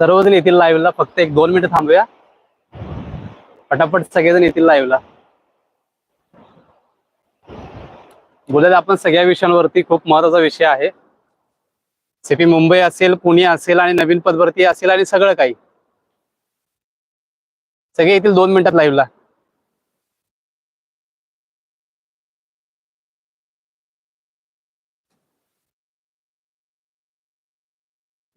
सर्वजण येतील लाईव्हला फक्त एक दोन मिनिटं थांबूया. पटापट सगळेजण येतील लाईव्हला बोलत आपण सगळ्या विषयांवरती खूप महत्त्वाचा विषय आहे. सीपी मुंबई असेल पुणे असेल आणि नवीन पदभरती असेल आणि सगळं काही. सगळे येतील दोन मिनिटात लाईव्हला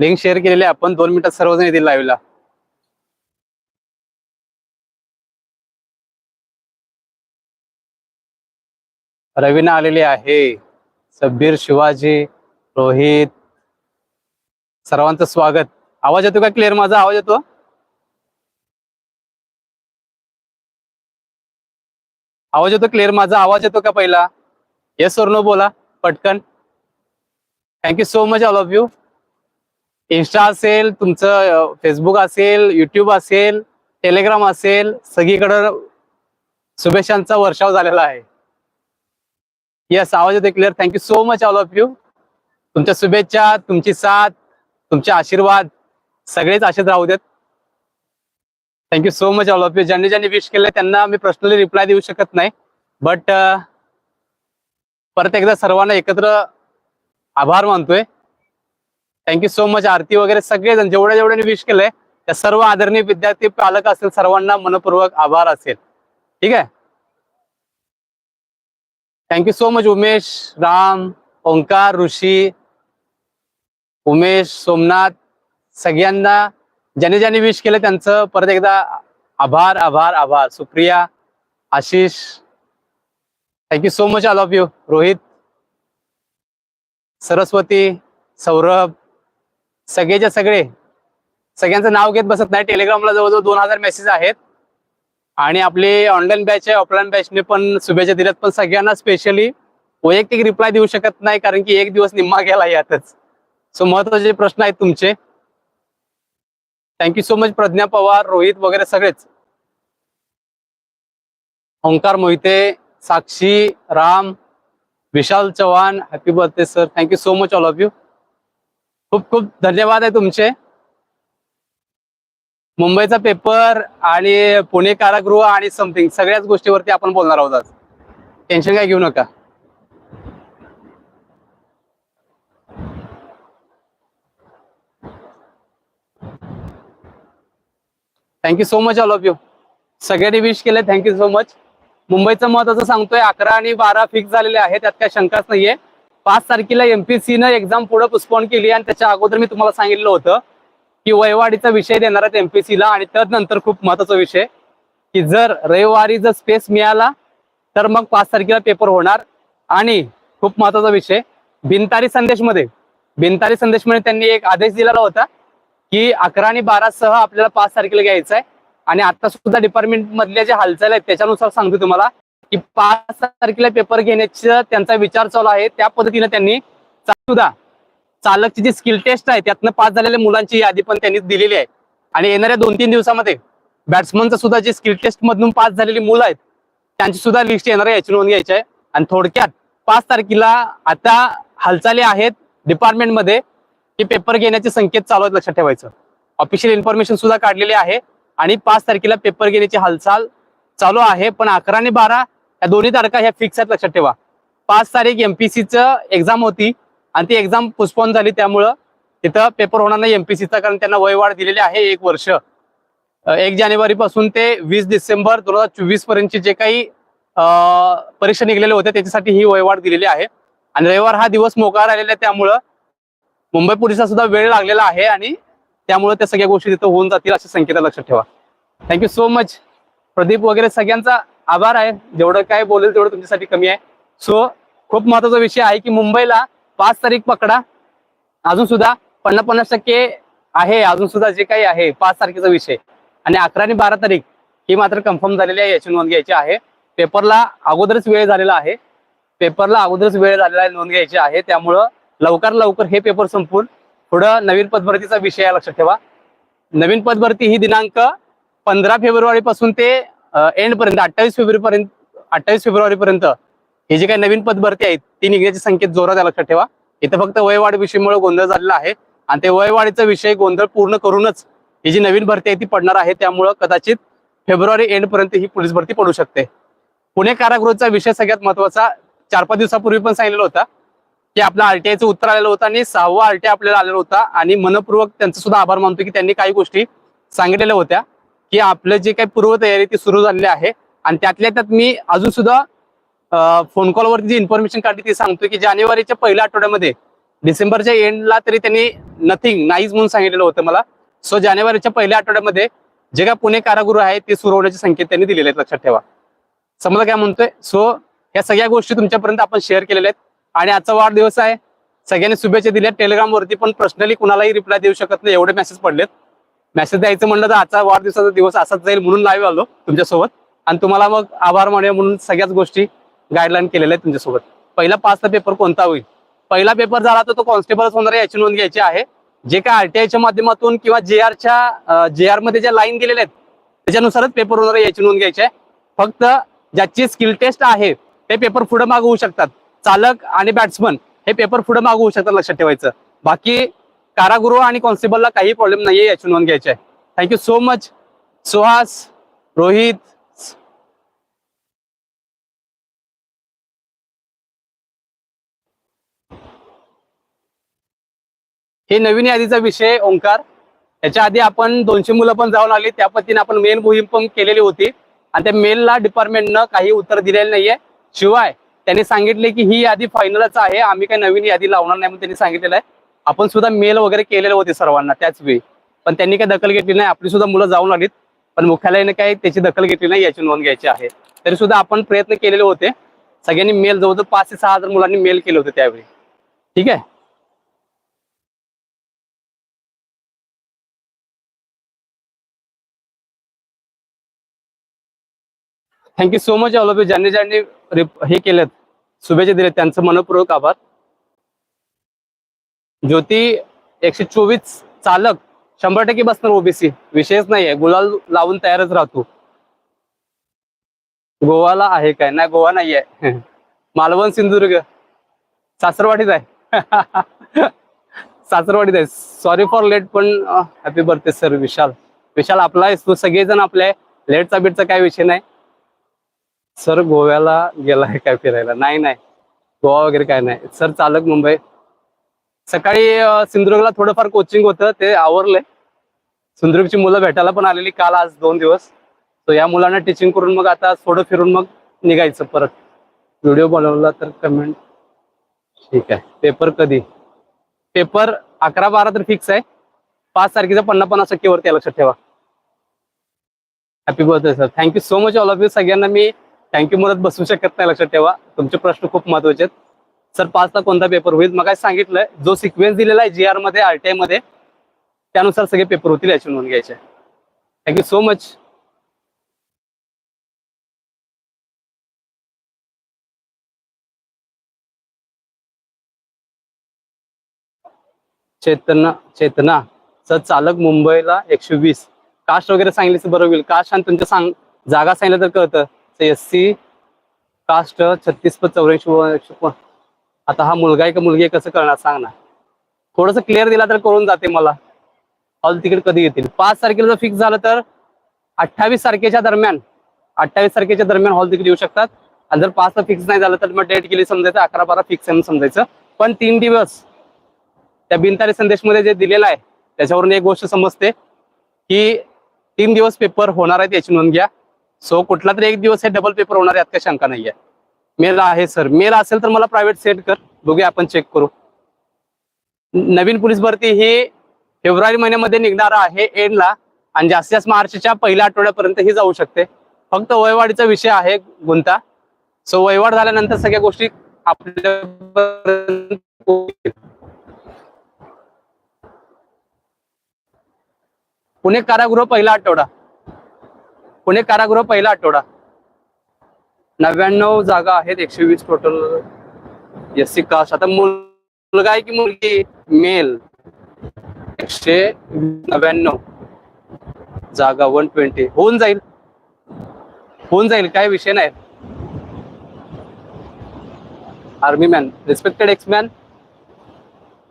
लिंक शेअर केलेली आहे. आपण दोन मिनिटात सर्वजण येतील लाईव्हला रवीना आलेली आहे. सब्बीर शिवाजी रोहित. सर्वांचं स्वागत. आवाज येतो का क्लिअर माझा? आवाज येतो? आवाज येतो क्लिअर माझा? आवाज येतो का पहिला? येस और नो बोला. पटकन. Thank you so much all of you Insta असेल तुमचं फेसबुक असेल युट्यूब असेल टेलिग्राम असेल सगळीकडं शुभेच्छांचा वर्षाव झालेला आहे. येस आवाज येतो clear thank you so much all of you तुमच्या शुभेच्छा तुमची साथ तुमचे आशीर्वाद सगळेच असेच राहू देत. Thank you so much all of you ज्यांनी ज्यांनी विश केले त्यांना मी पर्सनली रिप्लाय देऊ शकत नाही. बट परत एकदा सर्वांना एकत्र आभार मानतोय. Thank you so much Aarti वगैरे सगळेजण. जेवढ्या जेवढ्याने विश केलंय त्या सर्व आदरणीय विद्यार्थी पालक असेल सर्वांना मनपूर्वक आभार असेल. ठीक आहे? Thank you so much Umesh Ram Omkar Rishi Umesh Somnath सगळ्यांना. ज्याने ज्यांनी विश केलं त्यांचं परत एकदा आभार आभार आभार. Supriya Ashish thank you so much all of you Rohit Saraswati Saurabh सगळेच्या सगळे. सगळ्यांचं नाव घेत बसत नाही. टेलिग्रामला जवळजवळ दोन हजार मेसेज आहेत. आणि आपले ऑनलाईन बॅच आहे ऑफलाईन बॅचने पण शुभेच्छा दिल्यात. पण सगळ्यांना स्पेशली वैयक्तिक रिप्लाय देऊ शकत नाही कारण की एक दिवस निम्मा गेला यातच. सो महत्त्वाचे प्रश्न आहेत तुमचे. Thank you so much Pragya Pawar Rohit वगैरे सगळेच. Omkar Mohite Sakshi Ram Vishal Chavan happy birthday sir thank you so much all of you खूप खूप धन्यवाद आहे तुमचे. मुंबईचा पेपर आणि पुणे कारागृह आणि समथिंग सगळ्याच गोष्टीवरती आपण बोलणार आहोत आज. टेन्शन काय घेऊ नका. Thank you so much all of you सगळ्यांनी विश केले. थँक्यू सो मच मुंबईचं महत्वाचं सांगतोय अकरा आणि बारा फिक्स झालेले आहे त्यात काय शंकाच नाहीये. पाच तारखेला एमपीसी न एक्झाम पुढे पोस्टपोन केली आणि त्याच्या अगोदर मी तुम्हाला सांगितलं होतं की वयवाढीचा विषय देणार आहेत एमपीसी ला आणि त्यानंतर खूप महत्त्वाचा विषय की जर रविवारी जर स्पेस मिळाला तर मग पाच तारखेला पेपर होणार आणि खूप महत्त्वाचा विषय बिनतारी संदेशमध्ये. बिनतारी संदेशमध्ये त्यांनी एक आदेश दिलेला होता की अकरा आणि बारा सह आपल्याला पाच तारखेला घ्यायचा आहे आणि आता सुद्धा डिपार्टमेंट मधल्या जे हालचाल आहेत त्याच्यानुसार सांगतो तुम्हाला. की पाच तारखेला पेपर घेण्याचा त्यांचा विचार चालू आहे. त्या पद्धतीने त्यांनी सुद्धा चालकची जी स्किल टेस्ट आहे त्यातनं पास झालेल्या मुलांची यादी पण त्यांनी दिलेली आहे. आणि येणाऱ्या दोन तीन दिवसामध्ये बॅट्समनचं सुद्धा जे स्किल टेस्ट मधून पास झालेली मुलं आहेत त्यांची सुद्धा लिस्ट येणार आहे याची नोंद घ्यायची आहे. आणि थोडक्यात पाच तारखेला आता हालचाली आहेत डिपार्टमेंटमध्ये की पेपर घेण्याचे संकेत चालू आहेत लक्षात ठेवायचं. ऑफिशियल इन्फॉर्मेशन सुद्धा काढलेली आहे. आणि पाच तारखेला पेपर घेण्याची हालचाल चालू आहे. पण अकरा आणि बारा या दोन्ही तारखा ह्या फिक्स आहेत लक्षात ठेवा. पाच तारीख एमपीसीचं एक्झाम होती आणि ती एक्झाम पोस्टपोन झाली त्यामुळं तिथं पेपर होणार नाही एमपीसीचा कारण त्यांना वयवाढ दिलेली आहे एक वर्ष. एक जानेवारी पासून ते वीस डिसेंबर दोन हजार चोवीस पर्यंतचे जे काही परीक्षा निघलेले होते त्याच्यासाठी ही वयवाढ दिलेली आहे. आणि रविवार हा दिवस मोकळा राहिलेला आहे त्यामुळं मुंबई पोलिसांना सुद्धा वेळ लागलेला आहे आणि त्यामुळे त्या सगळ्या गोष्टी तिथं होऊन जातील असे संकेत लक्षात ठेवा. थँक्यू सो मच प्रदीप वगैरे सगळ्यांचा आभार आहे. जेवढं काय बोलेल तेवढं तुमच्यासाठी कमी आहे. सो खूप महत्त्वाचा विषय आहे की मुंबईला पाच तारीख पकडा. अजून सुद्धा पन्नास पन्नास टक्के आहे. अजून सुद्धा जे काही आहे पाच तारखेचा विषय. आणि अकरा आणि बारा तारीख ही मात्र कन्फर्म झालेली आहे याची नोंद घ्यायची आहे. पेपरला अगोदरच वेळ झालेला आहे. पेपरला अगोदरच वेळ झालेला आहे नोंद घ्यायची आहे. त्यामुळं लवकर लवकर हे पेपर संपून पुढं नवीन पदभरतीचा विषय आहे लक्षात ठेवा. नवीन पदभरती ही दिनांक पंधरा फेब्रुवारी पासून ते एंड पर्यंत अठ्ठावीस फेब्रुवारी पर्यंत अठ्ठावीस फेब्रुवारी पर्यंत हे जे काही नवीन पदभरती आहेत ती निघण्याचे संकेत जोरात लक्षात ठेवा. इथं फक्त वयवाढ विषयीमुळे गोंधळ झालेला आहे. आणि ते वयवाढीचा विषय गोंधळ पूर्ण करूनच ही जी नवीन भरती आहे ती पडणार आहे. त्यामुळं कदाचित फेब्रुवारी एंड पर्यंत ही पोलीस भरती पडू शकते. पुणे कारागृहाचा विषय सगळ्यात महत्त्वाचा चार पाच दिवसापूर्वी पण सांगितलेला होता की आपला आरटीआयचं उत्तर आलेलं होतं आणि सहावा आरटीआय आपल्याला आलेला होता. आणि मनपूर्वक त्यांचा सुद्धा आभार मानतो की त्यांनी काही गोष्टी सांगितलेल्या होत्या. की आपलं जे काही पूर्वतयारी ती सुरू झालेली आहे. आणि त्यातल्या त्यात मी अजून सुद्धा फोन कॉलवरती जी इन्फॉर्मेशन काढली ती सांगतो की जानेवारीच्या पहिल्या आठवड्यामध्ये डिसेंबरच्या एंडला तरी त्यांनी नथिंग नाहीच म्हणून सांगितलेलं होतं मला. सो जानेवारीच्या पहिल्या आठवड्यामध्ये जे काय पुणे कारागृह आहे ते सुरू होण्याचे संकेत त्यांनी दिलेले आहेत लक्षात ठेवा. समजा काय म्हणतोय? सो या सगळ्या गोष्टी तुमच्यापर्यंत आपण शेअर केलेल्या आहेत. आणि आजचा वाढदिवस आहे. सगळ्यांनी शुभेच्छा दिल्या. टेलिग्राम वरती पण पर्सनली कुणालाही रिप्लाय देऊ शकत नाही एवढे मेसेज पडलेत. मेसेज द्यायचं म्हणलं तर आजचा वाढदिवसाचा दिवस असाच जाईल म्हणून लाईव्ह आलो तुमच्यासोबत. आणि तुम्हाला मग आभार मानूया म्हणून सगळ्याच गोष्टी गाईडलाईन केलेल्या आहेत तुमच्यासोबत. पहिला पाचचा पेपर कोणता होईल? पहिला पेपर झाला तर तो कॉन्स्टेबलच होणार याची नोंद घ्यायची आहे. जे काय आरटीआयच्या माध्यमातून किंवा जे आरच्या जे आरमध्ये ज्या लाईन दिलेल्या आहेत त्याच्यानुसारच पेपर होणार याची नोंद घ्यायची आहे. फक्त ज्याची स्किल टेस्ट आहे ते पेपर पुढे मागवू होऊ शकतात. चालक आणि बॅट्समन हे पेपर पुढे मागू होऊ शकतात लक्षात ठेवायचं. बाकी कारागृह आणि कॉन्स्टेबलला काही प्रॉब्लेम नाहीये याची नोंद घ्यायची आहे. Thank you so much Suhas Rohit. हे नवीन यादीचा विषय ओंकार. याच्या आधी आपण दोनशे मुलं पण जाऊन आली. त्या पद्धतीने आपण मेल मोहीम पण केलेली होती. आणि त्या मेलला डिपार्टमेंटनं काही उत्तर दिलेलं नाहीये. शिवाय त्यांनी सांगितले की ही यादी फायनलच आहे. आम्ही काही नवीन यादी लावणार नाही म्हणून त्यांनी सांगितलेलं आहे. आपण सुद्धा मेल वगैरे केलेले होते सर्वांना त्याच वेळी. पण त्यांनी काही दखल घेतली नाही. आपली सुद्धा मुलं जाऊन आलीत. पण मुख्यालयाने काही त्याची दखल घेतली नाही याची नोंद घ्यायची आहे. तरी सुद्धा आपण प्रयत्न केलेले होते. सगळ्यांनी मेल जवळजवळ पाच ते सहा हजार मुलांनी मेल केले होते त्यावेळी. ठीक आहे? Thank you so much all of you ज्यांनी ज्यांनी हे केलेत शुभेच्छा दिलेत. त्यांचं मनपूर्वक आभार. ज्योती एकशे चोवीस चालक शंभर टक्के बसणार ओबीसी. विषयच नाहीये. गुलाल लावून तयारच राहतो. गोवाला आहे काय? नाही गोवा नाहीये. मालवण सिंधुदुर्ग. सासरवाडीच आहे. सासरवाडीत आहे. सॉरी फॉर लेट पण happy birthday sir Vishal. Vishal आपला आहे तू. सगळेजण आपले लेटचा बिटचा काय विषय नाही. सर गोव्याला गेलाय काय फिरायला? नाही नाही. गोवा वगैरे काय नाही. सर चालक मुंबई. सकाळी सिंधुदुर्गला थोडंफार कोचिंग होतं ते आवरलंय सिंधुदुर्गची मुलं भेटायला पण आलेली काल आज दोन दिवस. तर या मुलांना टीचिंग करून मग आता थोडं फिरून मग निघायचं परत. व्हिडिओ बनवला तर कमेंट ठीक आहे. पेपर कधी? पेपर अकरा बारा तर फिक्स आहे. पाच तारखेचा पन्नास पन्नास टक्केवरती आहे, लक्षात ठेवा. Happy birthday sir thank you so much all of you सगळ्यांना मी थँक्यू म्हणत बसू शकत नाही लक्षात ठेवा. तुमचे प्रश्न खूप महत्त्वाचे आहेत. सर पाचला कोणता पेपर होईल? मग सांगितलंय जो सिक्वेन्स दिलेला आहे जी आरमध्ये आरटीआयमध्ये त्यानुसार सगळे पेपर होतील याची नोंद घ्यायचे thank you so much Chetana Chetana. Sir चालक मुंबईला एकशे वीस. कास्ट वगैरे सांगितलं बरं होईल. कास्ट आणि तुमच्या सांग जागा सांगितलं तर कळतं. एस सी कास्ट छत्तीस प चौऱ्याऐंशी व आता हा मुलगा आहे का मुलगी आहे कसं कळणार सांग ना. थोडस क्लिअर दिला तर कळून जाते मला. हॉल तिकीट कधी येतील? पाच तारखेला जर फिक्स झालं तर अठ्ठावीस तारखेच्या दरम्यान अठ्ठावीस तारखेच्या दरम्यान हॉल तिकीट येऊ शकतात. आणि जर पाचला फिक्स नाही झालं तर मग डेट केली समजायचं अकरा बारा फिक्स आहे समजायचं. पण तीन दिवस त्या बिनतारी संदेशमध्ये जे दिलेलं आहे त्याच्यावरून एक गोष्ट समजते की तीन दिवस पेपर होणार आहेत याची नोंद घ्या. सो कुठला तरी एक दिवस हे डबल पेपर होणार आहे यात काही शंका नाहीये. मेल आहे सर मेल असेल तर मला प्रायव्हेट सेट कर. बघूया आपण चेक करू. नवीन पोलीस भरती ही फेब्रुवारी महिन्यामध्ये निघणार आहे एंडला. आणि जास्तीत जास्त मार्चच्या पहिल्या आठवड्यापर्यंत ही जाऊ शकते. फक्त वयवाढीचा विषय आहे गुंता. सो वयवाढ झाल्यानंतर सगळ्या गोष्टी आपल्या पुणे कारागृह पहिला आठवडा. पुणे कारागृह पहिला आठवडा. नव्याण्णव जागा आहेत एकशे वीस टोटल एस सी कास्ट आता मुलगा आहे की मुलगी? मेल एकशे नव्याण्णव. जागा वन ट्वेंटी होऊन जाईल. होऊन जाईल काय विषय नाही. Army man respected ex man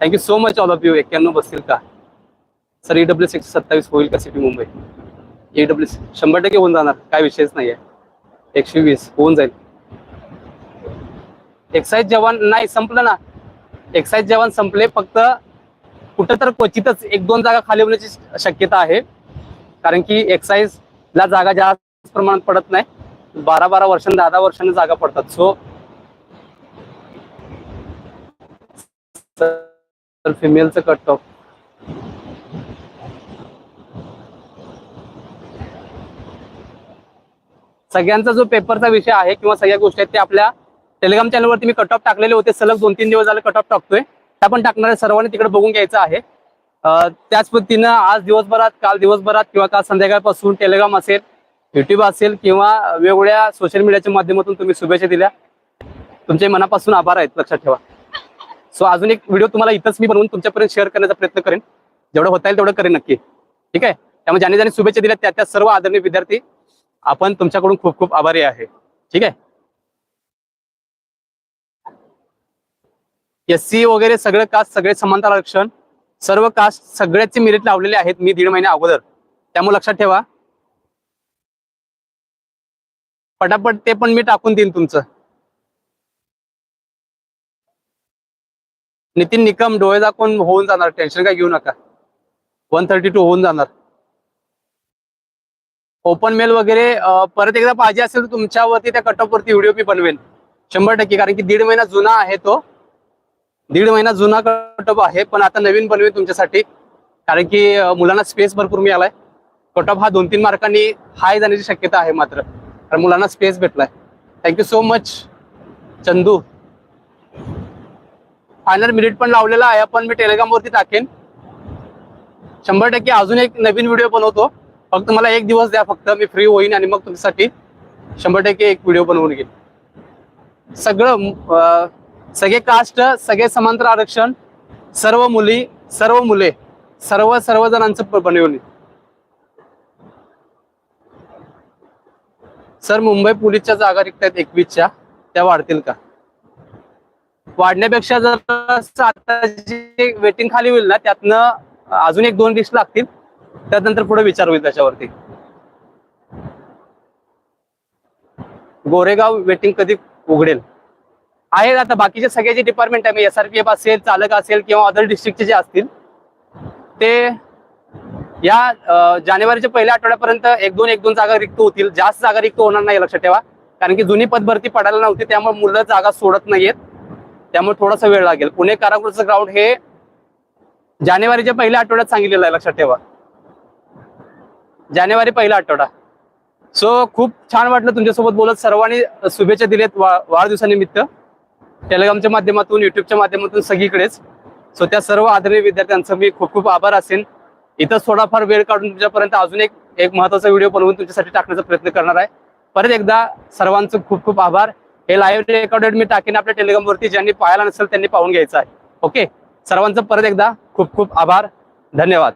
thank you so much all of you एक्क्याण्णव बसतील का? सर ईडब्ल्यू सिक्स सत्तावीस होईल का सिटी मुंबई ईडब्ल्यू शंभर टक्के होऊन जाणार. काय विषयच नाही आहे एकशे वीस होऊन जाईल. एक्साईज जवान नाही संपलं ना. एक्साईज जवान संपले फक्त कुठं तर क्वचितच एक दोन जागा खाली होण्याची शक्यता आहे. कारण की एक्साईज ला जागा जास्त प्रमाणात पडत नाही. बारा बारा वर्षांनी दहा दहा वर्षांनी जागा पडतात. सो तर फिमेलचं कट ऑफ सगळ्यांचा जो पेपरचा विषय आहे किंवा सगळ्या गोष्टी आहेत ते आपल्या टेलिग्राम चॅनलवरती मी कट ऑफ टाकलेले होते. सलग दोन तीन दिवस झाले कट ऑफ टाकतोय. त्या पण टाकणाऱ्या सर्वांनी तिकडे बघून घ्यायचं आहे. त्याच पद्धतीनं आज दिवसभरात काल दिवसभरात किंवा काल संध्याकाळपासून टेलिग्राम असेल युट्यूब असेल किंवा वेगवेगळ्या सोशल मीडियाच्या माध्यमातून तुम्ही शुभेच्छा दिल्या. तुमचे मनापासून आभार आहेत. लक्षात ठेवा. सो अजून एक व्हिडिओ तुम्हाला इथंच मी बनवून तुमच्यापर्यंत शेअर करण्याचा प्रयत्न करेन. जेवढं होता येईल तेवढं करेन नक्की. ठीक आहे? त्यामुळे ज्याने ज्याने शुभेच्छा दिल्या त्या त्या सर्व आदरणीय विद्यार्थी आपण तुमच्याकडून खूप खूप आभारी आहे. ठीक आहे? एस सी वगैरे सगळं कास्ट सगळे समांतर आरक्षण सर्व कास्ट सगळ्याचे मेरिट लावलेले आहेत मी दीड महिन्या अगोदर. त्यामुळे लक्षात ठेवा. पटापट ते पण मी टाकून देईन तुमचं. नितीन निकम डोळे दाखवून होऊन जाणार. टेन्शन काय घेऊ नका. वन थर्टी टू होऊन जाणार. ओपन मेल वगैरे परत एकदा पाहिजे असेल तर तुमच्यावरती त्या कट वरती व्हिडिओ मी बनवेन. शंभर टक्के कारण की दीड महिना जुना आहे तो. दीड महिना जुना कटअप आहे पण आता नवीन बनवेल तुमच्यासाठी. कारण की मुलांना स्पेस भरपूर मिळालाय. कटअप हा दोन तीन मार्कांनी हाय जाण्याची शक्यता आहे मात्र. कारण मुलांना space भेटलाय. Thank you so much Chandu. Final minute पण लावलेला आहे पण मी टेलिग्रामवरती टाकेन. शंभर टक्के अजून एक नवीन व्हिडिओ बनवतो. फक्त मला एक दिवस द्या फक्त मी फ्री होईन आणि मग तुमच्यासाठी शंभर टक्के एक व्हिडिओ बनवून घेईन. सगळं सगळे कास्ट सगळे समांतर आरक्षण सर्व मुली सर्व मुले सर्व सर्व जणांचं बनवून सर मुंबई पोलीसच्या जागा रिक्त आहेत एकवीसच्या त्या वाढतील का? वाढण्यापेक्षा जर आता वेटिंग खाली होईल ना त्यातनं अजून एक दोन लिस्ट लागतील. त्यानंतर पुढे विचार होईल त्याच्यावरती. गोरेगाव वेटिंग कधी उघडेल? आहे आता बाकीचे सगळे जे डिपार्टमेंट आहे एस आर पी एफ असेल चालक असेल किंवा अदर डिस्ट्रिक्टचे जे असतील ते या जानेवारीच्या पहिल्या आठवड्यापर्यंत एक दोन एक दोन जागा रिक्त होतील. जास्त जागा रिक्त होणार नाही लक्षात ठेवा. कारण की जुनी पदभरती पडायला नव्हती त्यामुळे मुलं जागा सोडत नाहीयेत. त्यामुळे थोडासा वेळ लागेल. पुणे कारागृहाचं ग्राउंड हे जानेवारीच्या पहिल्या आठवड्यात सांगितलेलं आहे लक्षात ठेवा. जानेवारी पहिला आठवडा. सो खूप छान वाटलं तुमच्यासोबत बोलत. सर्वांनी शुभेच्छा दिल्यात वा वाढदिवसानिमित्त. टेलिग्रामच्या माध्यमातून युट्यूबच्या माध्यमातून सगळीकडेच. सो त्या सर्व आदरणीय विद्यार्थ्यांचं मी खूप खूप आभार असेल इथं थोडाफार वेळ काढून तुमच्यापर्यंत अजून एक एक महत्त्वाचा व्हिडिओ बनवून तुमच्यासाठी टाकण्याचा प्रयत्न करणार आहे. परत एकदा सर्वांचं खूप खूप आभार. हे लाईव्ह रेकॉर्डेड मी टाकेन आपल्या टेलिग्रामवरती. ज्यांनी पाहायला नसेल त्यांनी पाहून घ्यायचं आहे. ओके सर्वांचं परत एकदा खूप खूप आभार. धन्यवाद.